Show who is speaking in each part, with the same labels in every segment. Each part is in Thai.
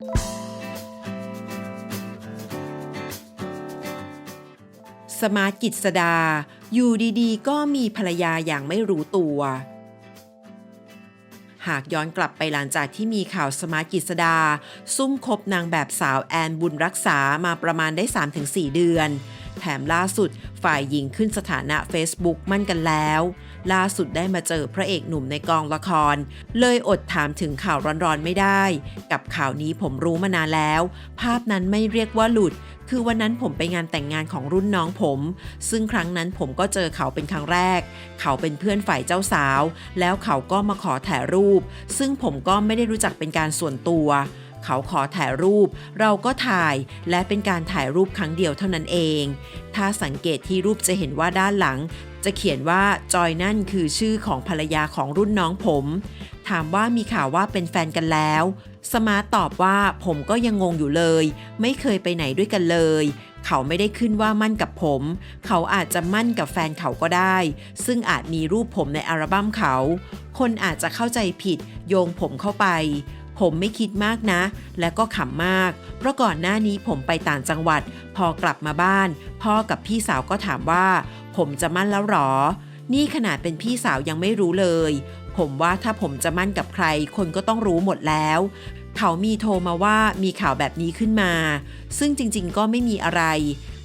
Speaker 1: สมาร์ทกิจสดา อยู่ดีๆ ก็มีภรรยาอย่างไม่รู้ตัว หากย้อนกลับไปหลังจากที่มีข่าวสมาร์ทกิจสดา ซุ่มคบนางแบบสาวแอนบุญรักษามาประมาณได้ 3-4 เดือน แถมล่าสุดฝ่ายหญิงขึ้นสถานะ Facebook มั่นกันแล้ว ล่าสุดได้มาเจอพระเอกหนุ่มในกองละคร เลยอดถามถึงข่าวร้อนๆไม่ได้ กับข่าวนี้ผมรู้มานานแล้ว ภาพนั้นไม่เรียกว่าหลุด คือวันนั้นผมไปงานแต่งงานของรุ่นน้องผม ซึ่งครั้งนั้นผมก็เจอเขาเป็นครั้งแรก เขาเป็นเพื่อนฝ่ายเจ้าสาว แล้วเขาก็มาขอถ่ายรูป ซึ่งผมก็ไม่ได้รู้จักเป็นการส่วนตัว เขาขอถ่ายรูป เราก็ถ่ายและเป็นการถ่ายรูปครั้งเดียวเท่านั้นเอง ถ้าสังเกตที่รูปจะเห็นว่าด้านหลัง จะเขียนว่าจอยนั่นคือชื่อของภรรยาของรุ่นน้องผม ถามว่ามีข่าวว่าเป็นแฟนกันแล้ว สมาร์ตตอบว่าผมก็ยังงงอยู่เลย ไม่เคยไปไหนด้วยกันเลยเขาไม่ได้ขึ้นว่ามั่นกับผม เขาอาจจะมั่นกับแฟนเขาก็ได้ ซึ่งอาจมีรูปผมในอัลบั้มเขา คนอาจจะเข้าใจผิด โยงผมเข้าไป ผมไม่คิดมากนะ และก็ขำมาก เพราะก่อนหน้านี้ผมไปต่างจังหวัด พอกลับมาบ้าน พ่อกับพี่สาวก็ถามว่า ผมจะมั่นแล้วหรอ นี่ขนาดเป็นพี่สาวยังไม่รู้เลย ผมว่าถ้าผมจะมั่นกับใคร คนก็ต้องรู้หมดแล้ว เขามีโทรมาว่ามีข่าวแบบนี้ขึ้นมา ซึ่งจริงๆ ก็ไม่มีอะไร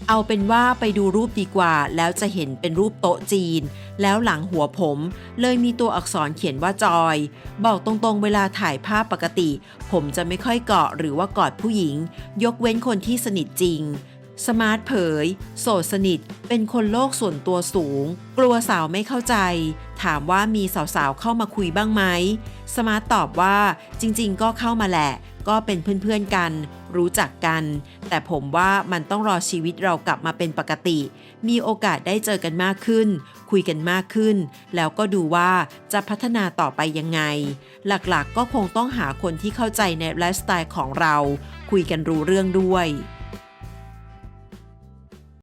Speaker 1: เอาเป็นว่าไปดูรูปดีกว่า แล้วจะเห็นเป็นรูปโต๊ะจีน แล้วหลังหัวผม เลยมีตัวอักษรเขียนว่าจอย บอกตรงๆเวลาถ่ายภาพปกติ ผมจะไม่ค่อยเกาะหรือว่ากอดผู้หญิง ยกเว้นคนที่สนิทจริง สมาร์ทเผย โสดสนิท เป็นคนโลกส่วนตัวสูง กลัวสาวไม่เข้าใจ ถามว่ามีสาวๆเข้ามาคุยบ้างไหม สมาร์ทตอบว่าจริงๆ ก็เข้ามาแหละ ก็เป็นเพื่อนๆกัน รู้จักกัน แต่ผมว่ามันต้องรอชีวิตเรากลับมาเป็นปกติ มีโอกาสได้เจอกันมากขึ้น คุยกันมากขึ้น แล้วก็ดูว่าจะพัฒนาต่อไปยังไง หลักๆก็คงต้องหาคนที่เข้าใจในไลฟ์สไตล์ของเรา คุยกันรู้เรื่องด้วย